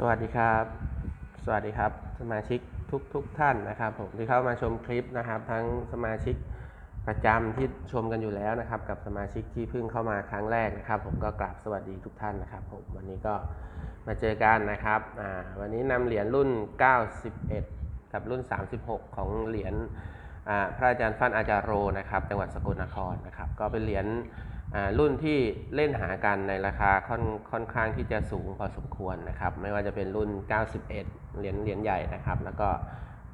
สวัสดีครับ สวัสดีครับ สมาชิกทุกทุกท่านนะครับ ผมที่เข้ามาชมคลิปนะครับ ทั้งสมาชิกประจำที่ชมกันอยู่แล้วนะครับ กับสมาชิกที่เพิ่งเข้ามาครั้งแรกนะครับ ผมก็กราบสวัสดีทุกท่านนะครับ ผมวันนี้ก็มาเจอกันนะครับวันนี้นำเหรียญรุ่น 91 กับรุ่น 36 ของเหรียญพระอาจารย์ฟันอาจารโรนะครับ จังหวัดสกลนครนะครับ ก็เป็นเหรียญ รุ่นที่เล่นหากันในราคาค่อนค่อนข้างที่จะสูงพอสมควรนะครับ ไม่ว่าจะเป็นรุ่น 91 เหรียญเหรียญใหญ่นะครับ แล้วก็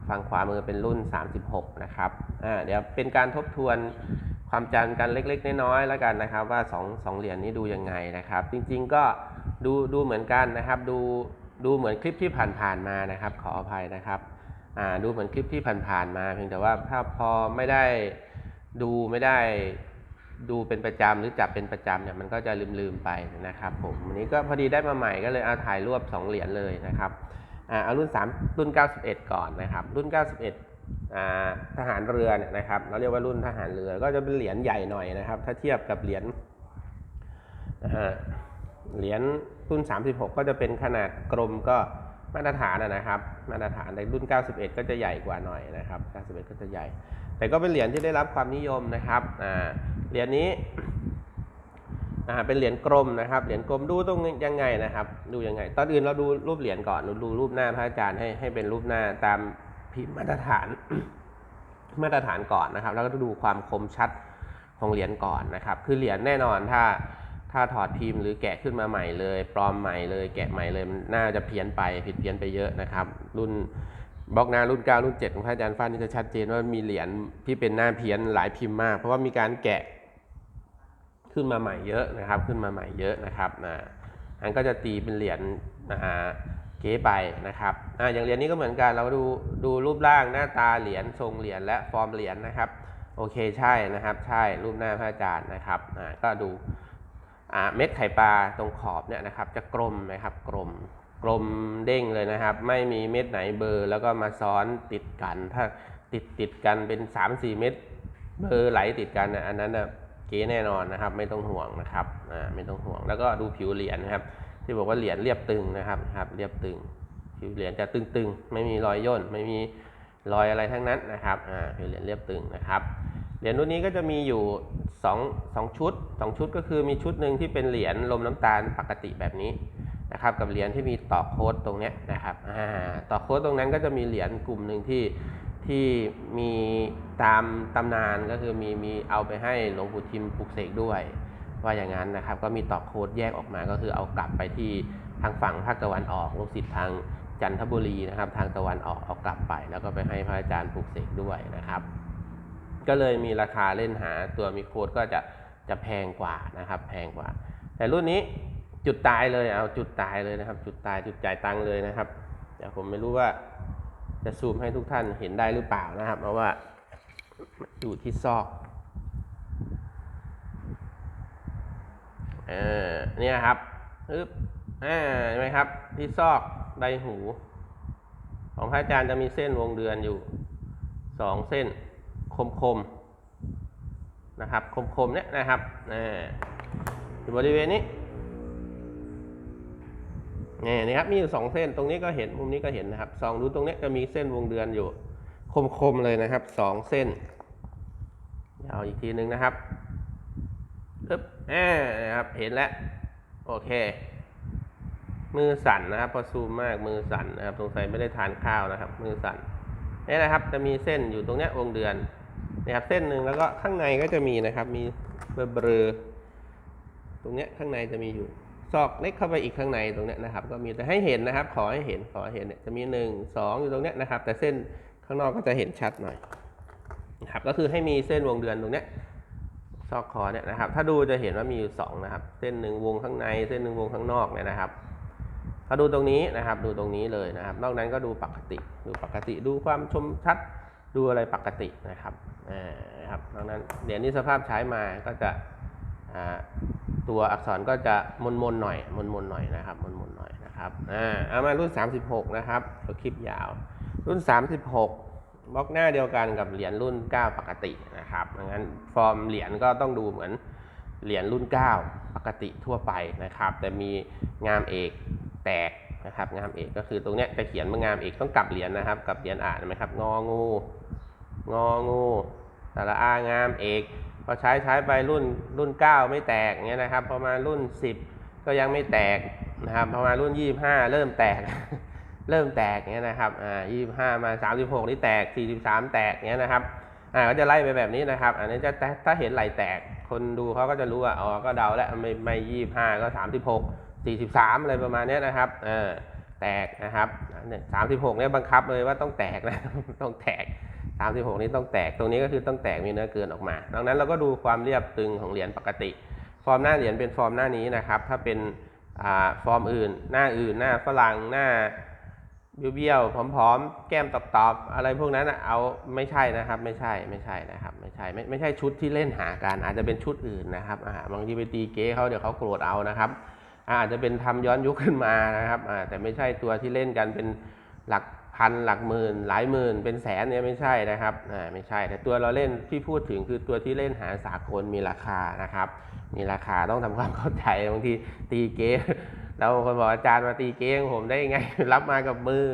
ฝั่งขวามือเป็นรุ่น 36 นะครับอ่าเดี๋ยวเป็นการทบทวนความจำกันเล็กๆ น้อยๆแล้วกันนะครับ ว่า2 2เหรียญนี้ดูยังไงนะครับ จริงๆก็ดูดูเหมือนกันนะครับ ดูดูเหมือนคลิปที่ผ่านๆมานะครับ ขออภัยนะครับอ่าดูเหมือนคลิปที่ผ่านๆมา เพียงแต่ว่าถ้าพอไม่ได้ดูไม่ได้ ดูเป็นประจำหรือจับเป็นประจำเนี่ยมันก็จะลืมๆไปนะครับผมวันนี้ก็พอดีได้มาใหม่ก็เลยเอาถ่ายรวบ 2 เหรียญเลยนะครับอ่าเอารุ่น 3 รุ่น 91 ก่อนนะครับรุ่น 91อ่าทหารเรือเนี่ยนะครับเราเรียกว่ารุ่นทหารเรือก็จะเป็นเหรียญใหญ่หน่อยนะครับ ถ้าเทียบกับเหรียญเหรียญรุ่น 36 ก็จะเป็นขนาดกลมก็มาตรฐานนะนะครับ มาตรฐานในรุ่น 91 ก็จะใหญ่กว่าหน่อยนะครับ 91 ก็จะใหญ่ แต่ก็เป็นเหรียญที่ได้รับความนิยมนะครับอ่า เหรียญนี้อ่าเป็นเหรียญกลมนะครับ เหรียญกลมดูตรงยังไงนะครับ ดูยังไง ตอนอื่นเราดูรูปเหรียญก่อน ดูรูปหน้าพระอาจารย์ให้ให้เป็นรูปหน้าตามพิมพ์มาตรฐานมาตรฐานก่อนนะครับ แล้วก็ดูความคมชัดของเหรียญก่อนนะครับ คือเหรียญแน่นอนถ้าถ้าถอดพิมพ์หรือแกะขึ้นมาใหม่เลย ปลอมใหม่เลย แกะใหม่เลยมันน่าจะเพี้ยนไปผิดเพี้ยนไปเยอะนะครับ รุ่นบล็อกหน้ารุ่น9รุ่น7ของพระอาจารย์ฟ้านี่จะชัดเจนว่ามีเหรียญที่เป็นหน้าเพี้ยนหลายพิมพ์มาก เพราะว่ามีการแกะ ขึ้นมาใหม่เยอะนะครับ ขึ้นมาใหม่เยอะนะครับนะอันก็จะตีเป็นเหรียญนะฮะเก๋ไปนะครับอ่าอย่างเหรียญนี้ก็เหมือนกันเราดูดูรูปร่างหน้าตาเหรียญทรงเหรียญและฟอร์มเหรียญนะครับ โอเคใช่นะครับ ใช่รูปหน้าพระอาจารย์นะครับอ่าก็ดูอ่าเม็ดไข่ปลาตรงขอบเนี่ยนะครับ จะกลมนะครับกลมกลมเด้งเลยนะครับ ไม่มีเม็ดไหนเบอร์แล้วก็มาซ้อนติดกัน ถ้าติดติดกันเป็น 3-4 เม็ดเบอร์ไหลติดกันนะอันนั้นนะ ก๋แน่นอนนะครับ ไม่ต้องห่วงนะครับอ่าไม่ต้องห่วง แล้วก็ดูผิวเหรียญนะครับ ที่บอกว่าเหรียญเรียบตึงนะครับครับ เรียบตึง ผิวเหรียญจะตึงๆ ไม่มีรอยย่น ไม่มีรอยอะไรทั้งนั้นนะครับอ่าผิวเหรียญเรียบตึงนะครับเหรียญรุ่นนี้ก็จะมีอยู่2 2ชุด 2 ชุดก็คือมีชุดหนึ่งที่เป็นเหรียญลมน้ำตาลปกติแบบนี้นะครับกับเหรียญที่มีต่อโค้ดตรงนี้นะครับอ่าต่อโค้ดตรงนั้นก็จะมีเหรียญกลุ่มหนึ่งที่ ที่มีตามตำนานก็คือมีมีเอาไปให้หลวงปู่ทิมปลุกเสกด้วย ว่าอย่างนั้นนะครับ ก็มีต่อโค้ดแยกออกมาก็คือเอากลับไปที่ทางฝั่งภาคตะวันออกลูกศิษย์ทางจันทบุรีนะครับ ทางตะวันออกเอากลับไป แล้วก็ไปให้พระอาจารย์ปลุกเสกด้วยนะครับ ก็เลยมีราคาเล่นหาตัวมีโค้ดก็จะจะแพงกว่านะครับ แพงกว่า แต่รุ่นนี้จุดตายเลยเอาจุดตายเลยนะครับ จุดตายจุดจ่ายตังเลยนะครับเดี๋ยวผมไม่รู้ว่า จะซูมให้ทุกท่านเห็นได้หรือเปล่านะครับ เพราะว่าอยู่ที่ซอกเออเนี่ยครับปึ๊บอ่าเห็นไหมครับ ที่ซอกใบหู ของพระอาจารย์จะมีเส้นวงเดือนอยู่สองเส้นคมคมๆนะครับคมคมๆเนี่ยนะครับอยู่บริเวณนี้ นี่นี่ครับมีอยู่สองเส้นตรงนี้ก็เห็นมุมนี้ก็เห็นนะครับสองดูตรงนี้จะมีเส้นวงเดือนอยู่ คมๆเลยนะครับสองเส้นเอาอีกทีหนึ่งนะครับปึ๊บอ่านะครับเห็นแล้วโอเค มือสั่นนะครับพอซูมมากมือสั่นนะครับสงสัยไม่ได้ทานข้าวนะครับ มือสั่นนี่นะครับจะมีเส้นอยู่ตรงนี้วงเดือนนะครับเส้นหนึ่งแล้วก็ข้างในก็จะมีนะครับ มีเบลอตรงนี้ข้างในจะมีอยู่ ซอกเล็กเข้าไปอีกข้างในตรงนี้นะครับก็มีแต่ให้เห็นนะครับ ขอให้เห็นขอให้เห็นเนี่ยจะมีหนึ่งสองอยู่ตรงนี้นะครับ แต่เส้นข้างนอกก็จะเห็นชัดหน่อยนะครับก็คือให้มีเส้นวงเดือนตรงนี้ซอกคอเนี่ยนะครับ ถ้าดูจะเห็นว่ามีอยู่สองนะครับ เส้นหนึ่งวงข้างใน เส้นหนึ่งวงข้างนอกเนี่ยนะครับถ้าดูตรงนี้นะครับ ดูตรงนี้เลยนะครับ นอกนั้นก็ดูปกติ ดูปกติ ดูความชมชัด ดูอะไรปกตินะครับอ่านะครับนอกนั้นเหรียญนี้สภาพใช้มาก็จะอ่า ตัวอักษรก็จะมนมนๆหน่อยมนมนๆหน่อยนะครับมนมนๆหน่อยนะครับอ่าเอามารุ่น 36 นะครับเอาคลิปยาว รุ่น 36บล็อกหน้าเดียวกันกับเหรียญรุ่น 9 ปกตินะครับดังนั้นฟอร์มเหรียญก็ต้องดูเหมือนเหรียญรุ่น 9 ปกติทั่วไปนะครับ แต่มีงามเอกแตกนะครับ งามเอกก็คือตรงเนี้ยจะเขียนว่างามเอกต้องกลับเหรียญนะครับกลับเหรียญอ่านไหมครับงองูงองูสระอางามเอก พอใช้ใช้ไปรุ่นรุ่น 9 ไม่แตกเงี้ยนะครับประมาณรุ่น 10 ก็ยังไม่แตกนะครับประมาณรุ่น 25 เริ่มแตก เริ่มแตกเงี้ยนะครับอ่า25 มา 36 นี่แตก 43 แตกเงี้ยนะครับอ่าก็จะไล่ไปแบบนี้นะครับ อันนี้จะถ้าถ้าเห็นไหลแตก คนดูเขาก็จะรู้ว่าอ๋อก็เดาแล้วไม่ไม่25ก็36 43อะไรประมาณเนี้ยนะครับเออแตกนะครับเนี่ย36เนี่ยบังคับเลยว่าต้องแตกนะต้องแตก 36 นี้ต้องแตก ตรงนี้ก็คือต้องแตกมีเนื้อเกินออกมา ดังนั้นเราก็ดูความเรียบตึงของเหรียญปกติ ฟอร์มหน้าเหรียญเป็นฟอร์มหน้านี้นะครับ ถ้าเป็นอฟอร์มอื่น หน้าอื่น หน้าฝรั่ง หน้าเบี้ยวๆ ผอมๆ แก้มตอบๆ อะไรพวกนั้นเอาไม่ใช่นะครับ ไม่ใช่ ไม่ใช่นะครับ ไม่ใช่ ไม่ไม่ใช่ชุดที่เล่นหากันอาจจะเป็นชุดอื่นนะครับบางทีไปตีเก๊เขาเดี๋ยวเขาโกรธเอานะครับ อาจจะเป็นทำย้อนยุคขึ้นมานะครับแต่ไม่ใช่ตัวที่เล่นกันเป็นหลัก พันหลักหมื่น หลายหมื่น เป็นแสนเนี่ยไม่ใช่นะครับอ่าไม่ใช่ แต่ตัวเราเล่นที่พูดถึงคือตัวที่เล่นหาสากลมีราคานะครับ มีราคาต้องทำความเข้าใจบางทีตีเก๊แล้วบาคนบอกอาจารย์มาตีเก๊ของผมได้ยังไง รับมากับมือ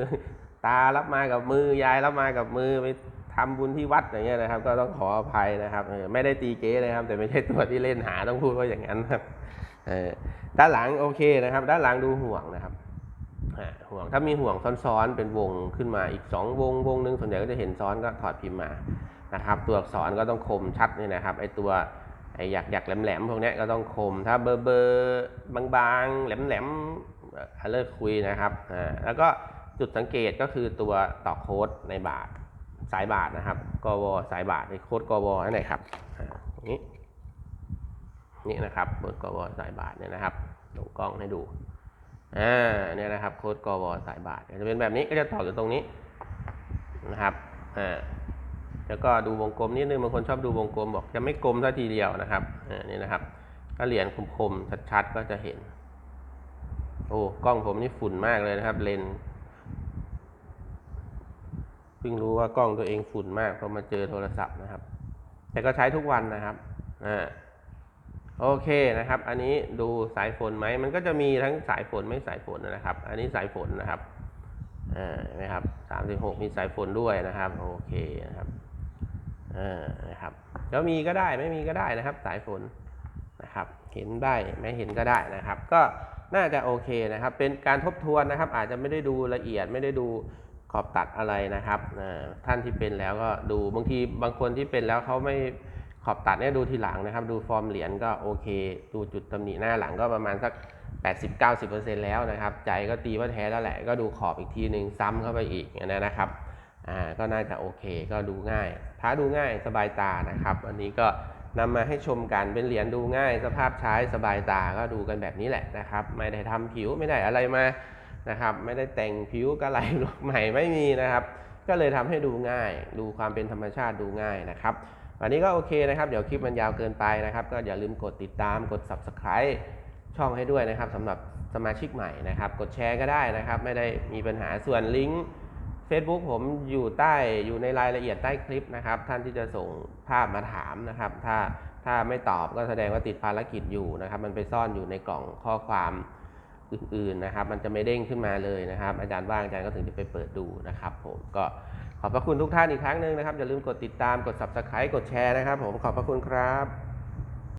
ตารับมากับมือยายรับมากับมือไปทำบุญที่วัดอย่างเงี้ยนะครับ ก็ต้องขออภัยนะครับไม่ได้ตีเก๊เลยครับ แต่ไม่ใช่ตัวที่เล่นหาต้องพูดว่าอย่างนั้นครับด้านหลังโอเคนะครับ ด้านหลังดูห่วงนะครับ ห่วงถ้ามีห่วงซ้อนๆ เป็นวงขึ้นมาอีกสองวงวงหนึงส่วนใหญ่ก็จะเห็นซ้อนก็ถอดพิมพ์มานะครับ ตัวอักษรก็ต้องคมชัดนี่นะครับไอตัวไอหยักหยักแหลมแหลมๆพวกนี้ก็ต้องคม ถ้าเบอร์เบอร์บางๆแหลมแหลมๆเอ่อเลิกคุยนะครับอ่าแล้วก็จุดสังเกตก็คือตัวต่อโค้ดในบาทสายบาทนะครับกวสายบาทในโค้ดกวนั่นเองครับนี้นี่นะครับโค้ดกวสายบาทเนี่ยนะครับลงกล้องให้ดู อ่าเนี่ยนะครับโค้ดกวสายบาทจะเป็นแบบนี้ก็จะต่ออยู่ตรงนี้นะครับอ่าแล้วก็ดูวงกลมนิดนึงบางคนชอบดูวงกลมบอกจะไม่กลมสัทีเดียวนะครับอ่านี่นะครับ ถ้าเหรียญคมๆชัดๆก็จะเห็น โอ้กล้องผมนี่ฝุ่นมากเลยนะครับ เลนเพิ่งรู้ว่ากล้องตัวเองฝุ่นมากพอมาเจอโทรศัพท์นะครับ แต่ก็ใช้ทุกวันนะครับอ่า โอเคนะครับ อันนี้ดูสายฝนไหม มันก็จะมีทั้งสายฝนไม่สายฝนนะครับ อันนี้สายฝนนะครับอ่านไหมครับสามสิบหกมีสายฝนด้วยนะครับ โอเคนะครับอ่านะครับแล้วมีก็ได้ไม่มีก็ได้นะครับ สายฝนนะครับ เห็นได้ไม่เห็นก็ได้นะครับ ก็น่าจะโอเคนะครับ เป็นการทบทวนนะครับ อาจจะไม่ได้ดูละเอียดไม่ได้ดูขอบตัดอะไรนะครับอ่าท่านที่เป็นแล้วก็ดูบางทีบางคนที่เป็นแล้วเขาไม่ ขอบตัดเนี่ยดูทีหลังนะครับ ดูฟอร์มเหรียญก็โอเค ดูจุดตำหนิหน้าหลังก็ประมาณสัก 80-90%แล้วนะครับ ใจก็ตีว่าแท้แล้วแหละ ก็ดูขอบอีกทีหนึ่งซ้ำเข้าไปอีกนั้นะครับอ่าก็น่าจะโอเคก็ดูง่ายพระดูง่ายสบายตานะครับ อันนี้ก็นำมาให้ชมกันเป็นเหรียญดูง่าย สภาพใช้สบายตาก็ดูกันแบบนี้แหละนะครับ ไม่ได้ทำผิวไม่ได้อะไรมานะครับ ไม่ได้แต่งผิวกระไหลใหม่ไม่มีนะครับ ก็เลยทำให้ดูง่าย ดูความเป็นธรรมชาติดูง่ายนะครับ วันนี้ก็โอเคนะครับ เดี๋ยวคลิปมันยาวเกินไปนะครับ ก็อย่าลืมกดติดตามกด subscribe ช่องให้ด้วยนะครับสำหรับสมาชิกใหม่นะครับ กดแชร์ก็ได้นะครับ ไม่ได้มีปัญหาส่วนลิงก์ Facebook ผมอยู่ใต้อยู่ในรายละเอียดใต้คลิปนะครับ ท่านที่จะส่งภาพมาถามนะครับ ถ้าถ้าไม่ตอบก็แสดงว่าติดภารกิจอยู่นะครับ มันไปซ่อนอยู่ในกล่องข้อความอื่นๆนะครับ มันจะไม่เด้งขึ้นมาเลยนะครับ อาจารย์ว่างอาจารย์ก็ถึงจะไปเปิดดูนะครับ ผมก็ ขอบพระคุณทุกท่านอีกครั้งหนึ่งนะครับ อย่าลืมกดติดตามกด subscribe กดแชร์นะครับผมขอบพระคุณครับ